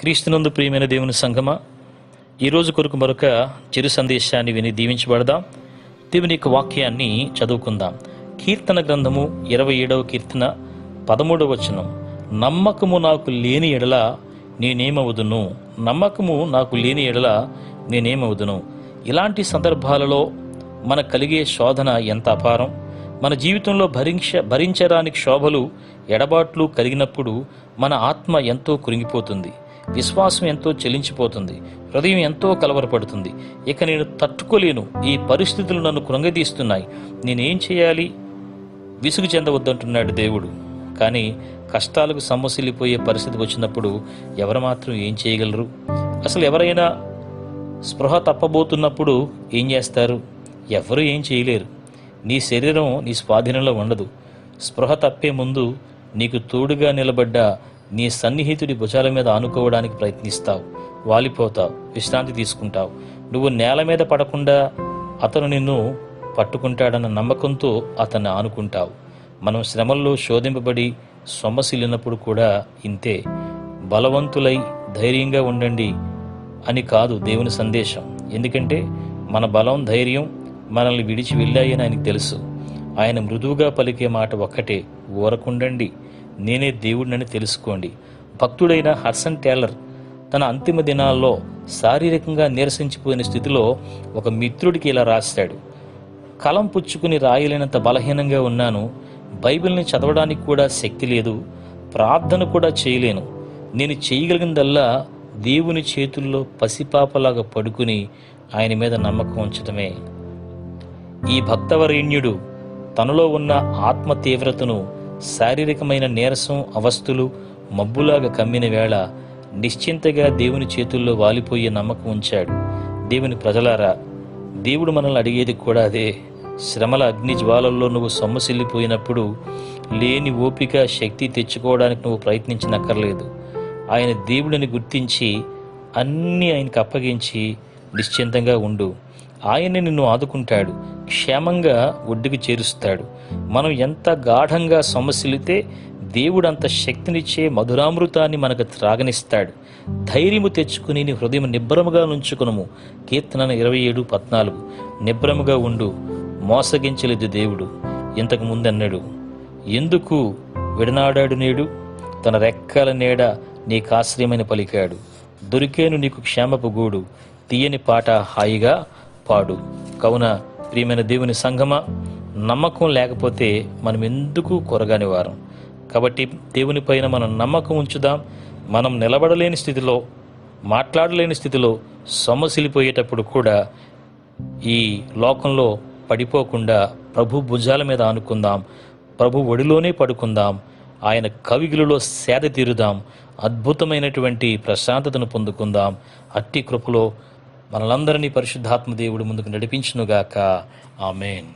క్రీస్తునందు ప్రియమైన దేవుని సంగమ ఈరోజు కొరకు మరొక చిరు సందేశాన్ని విని దీవించబడదాం. దేవుని యొక్క వాక్యాన్ని చదువుకుందాం. కీర్తన గ్రంథము ఇరవై ఏడవ కీర్తన పదమూడవ వచనం. నమ్మకము నాకు లేని ఎడల నేనేమవుదును? నమ్మకము నాకు లేని ఎడల నేనేమవుదును? ఇలాంటి సందర్భాలలో మన కలిగే శోధన ఎంత అపారం? మన జీవితంలో భరించ భరించడానికి శోభలు ఎడబాట్లు కలిగినప్పుడు మన ఆత్మ ఎంతో కృంగిపోతుంది. విశ్వాసం ఎంతో చెలించిపోతుంది. హృదయం ఎంతో కలవరపడుతుంది. ఇక నేను తట్టుకోలేను. ఈ పరిస్థితులు నన్ను కృంగదీస్తున్నాయి. నేనేం చేయాలి? విసుగు చెందవద్దంటున్నాడు దేవుడు. కానీ కష్టాలకు సమస్యలిపోయే పరిస్థితి వచ్చినప్పుడు ఎవరు మాత్రం ఏం చేయగలరు? అసలు ఎవరైనా స్పృహ తప్పబోతున్నప్పుడు ఏం చేస్తారు? ఎవరు ఏం చేయలేరు. నీ శరీరం నీ స్వాధీనంలో ఉండదు. స్పృహ తప్పే ముందు నీకు తోడుగా నిలబడ్డ నీ సన్నిహితుడి భుజాల మీద ఆనుకోవడానికి ప్రయత్నిస్తావు వాలిపోతావు విశ్రాంతి తీసుకుంటావు. నువ్వు నేల మీద పడకుండా అతను నిన్ను పట్టుకుంటాడన్న నమ్మకంతో అతన్ని ఆనుకుంటావు. మనం శ్రమల్లో శోధింపబడి సొమ్మసిల్లినప్పుడు కూడా ఇంతే. బలవంతులై ధైర్యంగా ఉండండి అని కాదు దేవుని సందేశం. ఎందుకంటే మన బలం ధైర్యం మనల్ని విడిచి వెళ్ళాయని ఆయనకు తెలుసు. ఆయన మృదువుగా పలికే మాట ఒక్కటే ఊరకుండండి నేనే దేవుడినని తెలుసుకోండి. భక్తుడైన హర్సన్ టేలర్ తన అంతిమ దినాల్లో శారీరకంగా నీరసించిపోయిన స్థితిలో ఒక మిత్రుడికి ఇలా రాశాడు. కలం పుచ్చుకుని రాయలేనంత బలహీనంగా ఉన్నాను. బైబిల్ని చదవడానికి కూడా శక్తి లేదు. ప్రార్థన కూడా చేయలేను. నేను చేయగలిగిందల్లా దేవుని చేతుల్లో పసిపాపలాగా పడుకుని ఆయన మీద నమ్మకం ఉంచటమే. ఈ భక్తవరేణ్యుడు తనలో ఉన్న ఆత్మ తీవ్రతను శారీరకమైన నీరసం అవస్థలు మబ్బులాగా కమ్మిన వేళ నిశ్చింతగా దేవుని చేతుల్లో వాలిపోయే నమ్మకం ఉంచాడు. దేవుని ప్రజలారా దేవుడు మనల్ని అడిగేది కూడా అదే. శ్రమల అగ్ని జ్వాలల్లో నువ్వు సొమ్మసిల్లిపోయినప్పుడు లేని ఓపిక శక్తి తెచ్చుకోవడానికి నువ్వు ప్రయత్నించనక్కర్లేదు. ఆయన దేవుడిని గుర్తించి అన్నీ ఆయనకు అప్పగించి నిశ్చింతంగా ఉండు. ఆయనే నిన్ను ఆదుకుంటాడు క్షేమంగా ఒడ్డుకి చేరుస్తాడు. మనం ఎంత గాఢంగా సమస్యలితే దేవుడు అంత శక్తినిచ్చే మధురామృతాన్ని మనకు త్రాగనిస్తాడు. ధైర్యము తెచ్చుకుని నీ హృదయం నిబ్బరముగా నుంచుకునము. కీర్తన ఇరవై ఏడు పద్నాలుగు. నిబ్బరముగా ఉండు మోసగించలేదు దేవుడు. ఇంతకు ముందన్నాడు ఎందుకు విడనాడాడు నేడు? తన రెక్కల నీడ నీకు ఆశ్రయమని పలికాడు. దొరికేను నీకు క్షేమపు గూడు. తీయని పాట హాయిగా పాడు. కావున ప్రియమైన దేవుని సంఘమా నమ్మకం లేకపోతే మనం ఎందుకు కొరగాని వారం? కాబట్టి దేవుని పైన మనం నమ్మకం ఉంచుదాం. మనం నిలబడలేని స్థితిలో మాట్లాడలేని స్థితిలో సొమ్మసిలిపోయేటప్పుడు కూడా ఈ లోకంలో పడిపోకుండా ప్రభు భుజాల మీద ఆనుకుందాం. ప్రభు ఒడిలోనే పడుకుందాం. ఆయన కవిగులలో సేద తీరుదాం. అద్భుతమైనటువంటి ప్రశాంతతను పొందుకుందాం. అట్టి కృపలో మనలందరినీ పరిశుద్ధాత్మ దేవుడు ముందుకు నడిపించునుగాక. ఆమెన్.